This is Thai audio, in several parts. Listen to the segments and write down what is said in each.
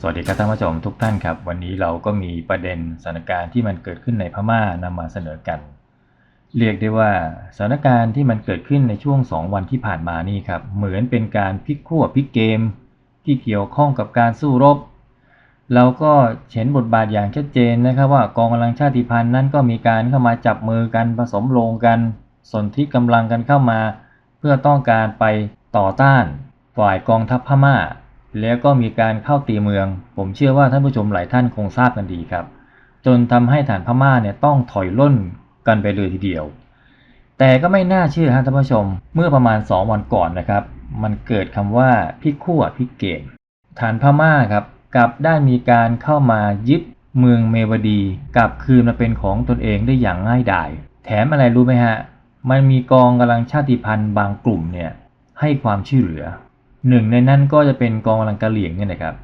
สวัสดีครับท่านผู้ชมทุกท่านครับ วันนี้เราก็มีประเด็นสถานการณ์ที่มันเกิดขึ้นในพม่านำมาเสนอกัน เรียกได้ว่าสถานการณ์ที่มันเกิดขึ้นในช่วง 2 วันที่ผ่านมานี่ครับเหมือนเป็นการพลิกขั้วพลิกเกม ที่เกี่ยวข้องกับการสู้รบ เราก็เห็นบทบาทอย่างชัดเจนนะครับว่ากองกำลังชาติพันธุ์นั้นก็มีการเข้ามาจับมือกันผสมโรงกันสนที่กำลังกันเข้ามา เพื่อต้องการไปต่อต้านฝ่ายกองทัพพม่า แล้วก็มีการเข้าตีเมือง ผมเชื่อว่าท่านผู้ชมหลายท่านคงทราบกันดีครับ จนทำให้ฐานพม่าเนี่ยต้องถอยล่นกันไปเลยทีเดียว แต่ก็ไม่น่าเชื่อฮะท่านผู้ชม เมื่อประมาณ 2 วันก่อนนะครับ มันเกิดคำว่าพิกขั้วพลิกเกมฐานพม่าครับกลับได้มีการเข้ามายึดเมืองเมวดีกลับคืนมาเป็นของตนเองได้อย่างง่ายดาย แถมอะไรรู้ไหมฮะ มันมีกองกำลังชาติพันธุ์บางกลุ่มเนี่ยให้ความช่วยเหลือ หนึ่งในนั้นก็จะเป็นกองกำลังกะเหลี่ยงเนี่ยนะครับ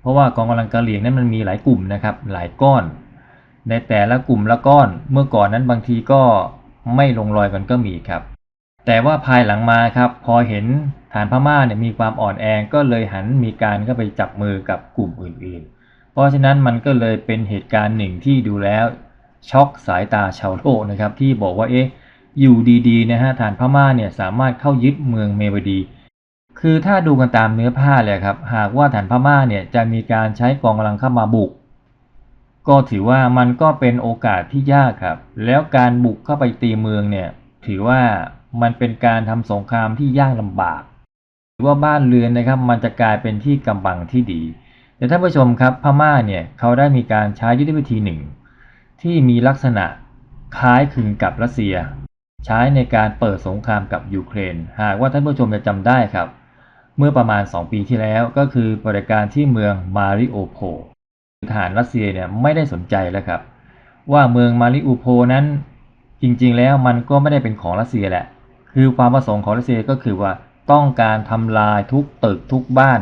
เพราะว่ากองกำลังกะเหลี่ยงนั้นมันมีหลายกลุ่มนะครับ หลายก้อน ในแต่ละกลุ่มละก้อนเมื่อก่อนนั้นบางทีก็ไม่ลงรอยกันก็มีครับ แต่ว่าภายหลังมาครับ พอเห็นฐานพม่าเนี่ยมีความอ่อนแอก็เลยหันมีการเข้าไปจับมือกับกลุ่มอื่นๆ เพราะฉะนั้นมันก็เลยเป็นเหตุการณ์หนึ่งที่ดูแล้วช็อกสายตาชาวโลกนะครับ ที่บอกว่าเอ๊ะอยู่ดีๆนะฮะฐานพม่าเนี่ยสามารถเข้ายึดเมืองเมวดี คือถ้าดูกันตามเนื้อผ้าเลยครับ หากว่าฐานพม่าเนี่ยจะมีการใช้กองกำลังเข้ามาบุก ก็ถือว่ามันก็เป็นโอกาสที่ยากครับ แล้วการบุกเข้าไปตีเมืองเนี่ยถือว่ามันเป็นการทำสงครามที่ยากลำบากหรือว่าบ้านเรือนนะครับ มันจะกลายเป็นที่กำบังที่ดี แต่ท่านผู้ชมครับพม่าเนี่ยเขาได้มีการใช้ยุทธวิธีหนึ่ง ที่มีลักษณะคล้ายคลึงกับรัสเซีย ใช้ในการเปิดสงครามกับยูเครน หากว่าท่านผู้ชมจะจำได้ครับ มื่อประมาณ 2 ปีที่แล้วก็คือปฏิการที่เมืองมาริโอโพทหารรัสเซียเนี่ยไม่ได้สนใจแล้วครับ ว่าเมืองมาริอูโพนั้นจริงๆแล้วมันก็ไม่ได้เป็นของรัสเซียแหละ คือความประสงค์ของรัสเซียก็คือว่าต้องการทำลายทุกตึกทุกบ้าน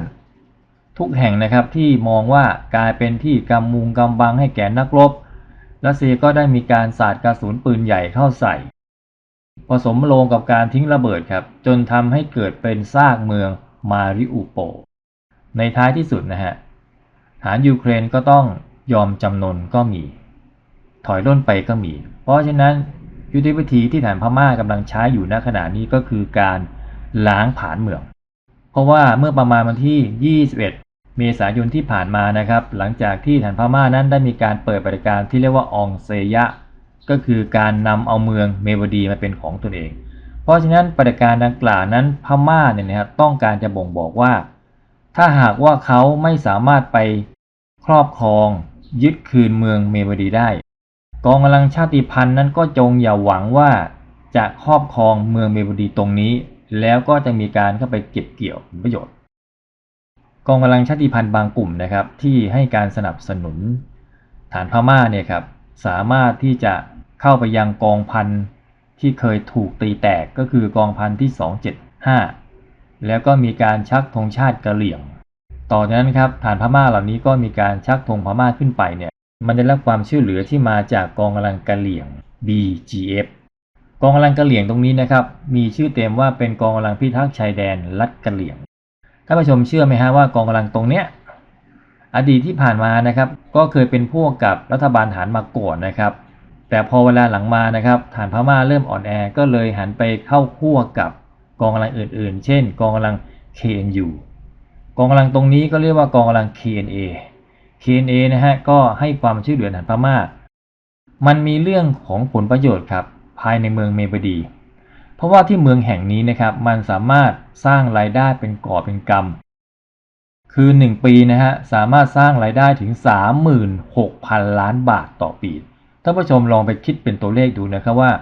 ทุกแห่งนะครับที่มองว่ากลายเป็นที่กำมุงกำบังให้แก่นักรบรัสเซียก็ได้มีการสาดกระสุนปืนใหญ่เข้าใส่ ผสมลงกับการทิ้งระเบิดครับ จนทำให้เกิดเป็นซากเมือง มาริอูโป ในท้ายที่สุดนะฮะฐานยูเครนก็ต้องยอมจำนนก็มี ถอยร่นไปก็มี เพราะฉะนั้นยุทธวิธีที่ฐานพม่ากำลังใช้อยู่ณขณะนี้ก็คือการล้างผาญเมือง เพราะว่าเมื่อประมาณวันที่ 21 เมษายนที่ผ่านมานะครับ หลังจากที่ฐานพม่านั้นได้มีการเปิดบริการที่เรียกว่าองเซยะ ก็คือการนำเอาเมืองเมวดีมาเป็นของตนเอง ราะฉะนั้นปฏิการดังกล่าวนั้นพม่าเนี่ยนะครับต้องการจะบ่งบอกว่า ถ้าหากว่าเขาไม่สามารถไปครอบครอง ยึดคืนเมืองเมวดีได้ กองกำลังชาติพันธุ์นั้นก็จงอย่าหวังว่าจะครอบครองเมืองเมวดีตรงนี้ แล้วก็จะมีการเข้าไปเก็บเกี่ยวผลประโยชน์ กองกำลังชาติพันธุ์บางกลุ่มนะครับ ที่ให้การสนับสนุนฐานพม่าเนี่ยครับสามารถที่จะเข้าไปยังกองพันธ์ ที่เคยถูกตีแตกก็คือกองพันที่ 275 แล้วก็มีการชักธงชาติกะเหลี่ยง ต่อจากนั้นครับฐานพม่าเหล่านี้ก็มีการชักธงพม่าขึ้นไปเนี่ยมันได้รับความช่วยเหลือที่มาจากกองกำลังกะเหลี่ยง BGF กองกำลังกะเหลี่ยงตรงนี้นะครับ มีชื่อเต็มว่าเป็นกองกำลังพิทักษ์ชายแดนรัฐกะเหลี่ยงท่านผู้ชมเชื่อไหมฮะว่ากองกำลังตรงเนี้ยอดีตที่ผ่านมานะครับ ก็เคยเป็นพวกกับรัฐบาลฐานมาก่อนนะครับ แต่พอเวลาหลังมานะครับฐานพม่าเริ่มอ่อนแอก็เลยหันไปเข้าคั่วกับกองกำลังอื่นๆ เช่น กองกำลัง KNU กองกำลังตรงนี้ก็เรียกว่ากองกำลัง KNA KNA นะฮะก็ให้ความช่วยเหลือฐานพม่า มันมีเรื่องของผลประโยชน์ครับภายในเมืองเมบดี เพราะว่าที่เมืองแห่งนี้นะครับมันสามารถสร้างรายได้เป็นก่อเป็นกำคือ 1 ปีนะฮะสามารถสร้างรายได้ถึง 36,000 ล้านบาทต่อปี ท่านผู้ชมลองไปคิดเป็นตัวเลขดูนะครับว่า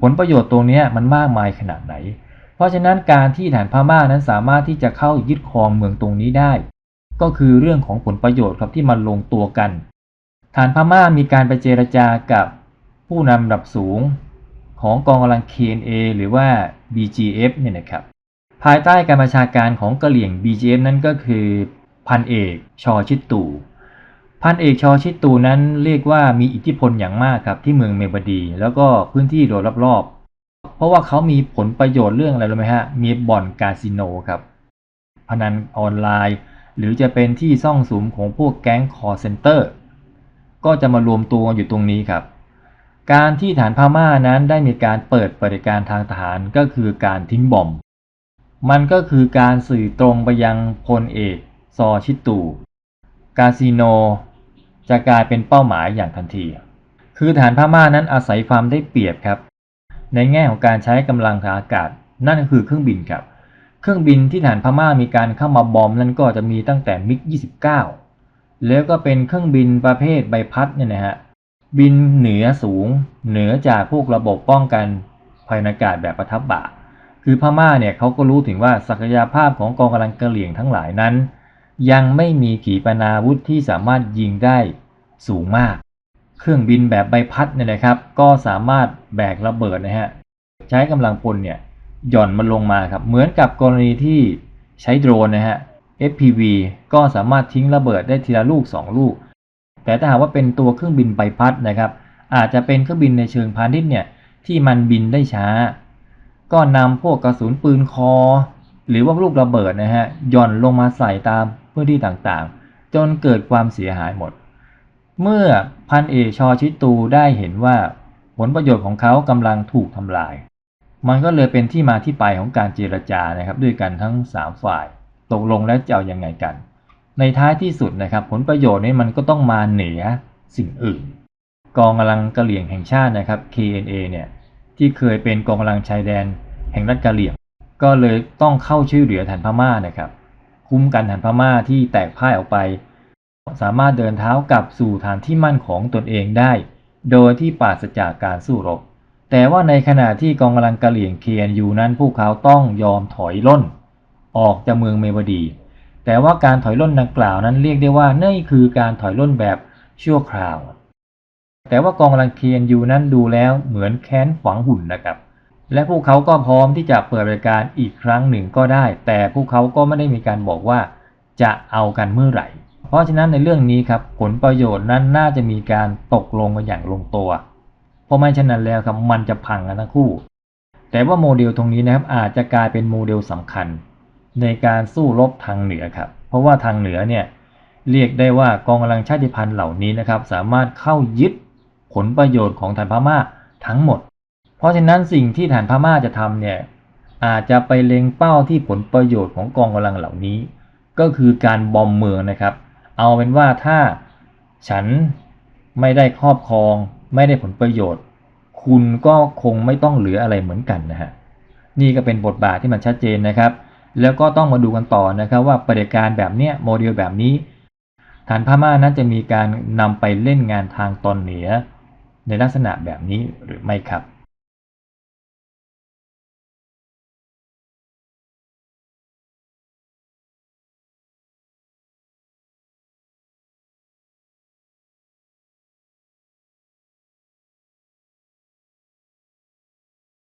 ผลประโยชน์ตรงนี้มันมากมายขนาดไหน เพราะฉะนั้นการที่ฐานพม่านั้นสามารถที่จะเข้ายึดครองเมืองตรงนี้ได้ ก็คือเรื่องของผลประโยชน์ครับที่มันลงตัวกัน ฐานพม่ามีการไปเจรจากับผู้นำระดับสูงของกองกำลัง KNA หรือว่า BGF เนี่ยนะครับ ภายใต้การบัญชาการของกะเหลี่ยง BGF นั่นก็คือพันเอก ชอชิตตู พันเอกชอชิตตูนั้นเรียกว่ามีอิทธิพลอย่างมากครับที่เมืองเมบดี แล้วก็พื้นที่โดยรอบๆ เพราะว่าเขามีผลประโยชน์เรื่องอะไรรู้ไหมฮะ มีบ่อนคาสิโนครับ พนันออนไลน์ หรือจะเป็นที่ซ่องสุมของพวกแก๊งคอร์เซนเตอร์ ก็จะมารวมตัวอยู่ตรงนี้ครับ การที่ฐานพม่านั้นได้มีการเปิดปฏิการทางทหารก็คือการทิ้งบอม มันก็คือการสื่อตรงไปยังพลเอกซอชิตูกาซิโน จะกลายเป็นเป้าหมายอย่างทันที คือฐานพม่านั้นอาศัยความได้เปรียบครับ ในแง่ของการใช้กำลังทางอากาศ นั่นก็คือเครื่องบินครับ เครื่องบินที่ฐานพม่ามีการเข้ามาบอมนั้นก็จะมีตั้งแต่มิก 29 แล้วก็เป็นเครื่องบินประเภทใบพัดเนี่ยนะฮะ บินเหนือสูง เหนือจากพวกระบบป้องกันภัยอากาศแบบประทับบ่าคือพม่าเนี่ยเขาก็รู้ถึงว่าศักยภาพของกองกำลังกระเหรี่ยงทั้งหลายนั้น ยังไม่มีขีปนาวุธที่สามารถยิงได้สูงมาก เครื่องบินแบบใบพัดเนี่ยนะครับ ก็สามารถแบกระเบิดนะฮะ ใช้กำลังพลเนี่ยหย่อนมันลงมาครับ เหมือนกับกรณีที่ใช้โดรนนะฮะ FPV ก็สามารถทิ้งระเบิดได้ทีละลูก 2 ลูก แต่ถ้าหากว่าเป็นตัวเครื่องบินใบพัดนะครับ อาจจะเป็นเครื่องบินในเชิงพาณิชย์เนี่ยที่มันบินได้ช้า ก็นำพวกกระสุนปืนคอ หรือว่าลูกระเบิดนะฮะหย่อนลงมาใส่ตาม พื้นที่ต่างๆ จนเกิดความเสียหายหมด เมื่อพันเอกชอชิตูได้เห็นว่าผลประโยชน์ของเขากำลังถูกทำลาย มันก็เลยเป็นที่มาที่ไปของการเจรจานะครับด้วยกันทั้ง 3 ฝ่าย ตกลงแล้วจะเอายังไงกัน ในท้ายที่สุดนะครับ ผลประโยชน์นี้มันก็ต้องมาเหนือสิ่งอื่น กองกำลังกะเหลี่ยงแห่งชาตินะครับ KNA เนี่ยที่เคยเป็นกองกำลังชายแดน แห่งรัฐกะเหลี่ยง ก็เลยต้องเข้าช่วยเหลือฐานพม่านะครับ คุ้มกันฐานพม่าที่แตกพ่ายออกไป สามารถเดินเท้ากลับสู่ฐานที่มั่นของตนเองได้ โดยที่ปราศจากการสู้รบ แต่ว่าในขณะที่กองกำลังกะเหลี่ยง KNU นั้นพวกเขาต้องยอมถอยล่น ออกจากเมืองเมวดี แต่ว่าการถอยล่นดังกล่าวนั้นเรียกได้ว่านี่คือการถอยล่นแบบชั่วคราว แต่ว่ากองกำลัง KNU นั้นดูแล้วเหมือนแค้นฝังหุ่นนะครับ และพวกเขาก็พร้อมที่จะเปิดบริการอีกครั้งหนึ่งก็ได้ แต่พวกเขาก็ไม่ได้มีการบอกว่าจะเอากันเมื่อไหร่ เพราะฉะนั้นในเรื่องนี้ครับผลประโยชน์นั้นน่าจะมีการตกลงกันอย่างลงตัว เพราะไม่เช่นนั้นแล้วครับมันจะพังกันทั้งคู่ แต่ว่าโมเดลตรงนี้นะครับอาจจะกลายเป็นโมเดลสำคัญ ในการสู้รบทางเหนือครับ เพราะว่าทางเหนือเนี่ยเรียกได้ว่ากองกำลังชาติพันธุ์เหล่านี้นะครับ สามารถเข้ายึดผลประโยชน์ของฐานพม่าทั้งหมด ราะฉะนั้นสิ่งที่ฐานพม่าจะทำเนี่ยอาจจะไปเล็งเป้าที่ผลประโยชน์ของกองกำลังเหล่านี้ ก็คือการบอมเมืองนะครับ เอาเป็นว่าถ้าฉันไม่ได้ครอบครอง ไม่ได้ผลประโยชน์ คุณก็คงไม่ต้องเหลืออะไรเหมือนกันนะฮะนี่ก็เป็นบทบาทที่มันชัดเจนนะครับ แล้วก็ต้องมาดูกันต่อนะครับว่าปฏิการแบบเนี้ยโมเดลแบบนี้ ฐานพม่านั้นจะมีการนำไปเล่นงานทางตอนเหนือ ในลักษณะแบบนี้หรือไม่ครับ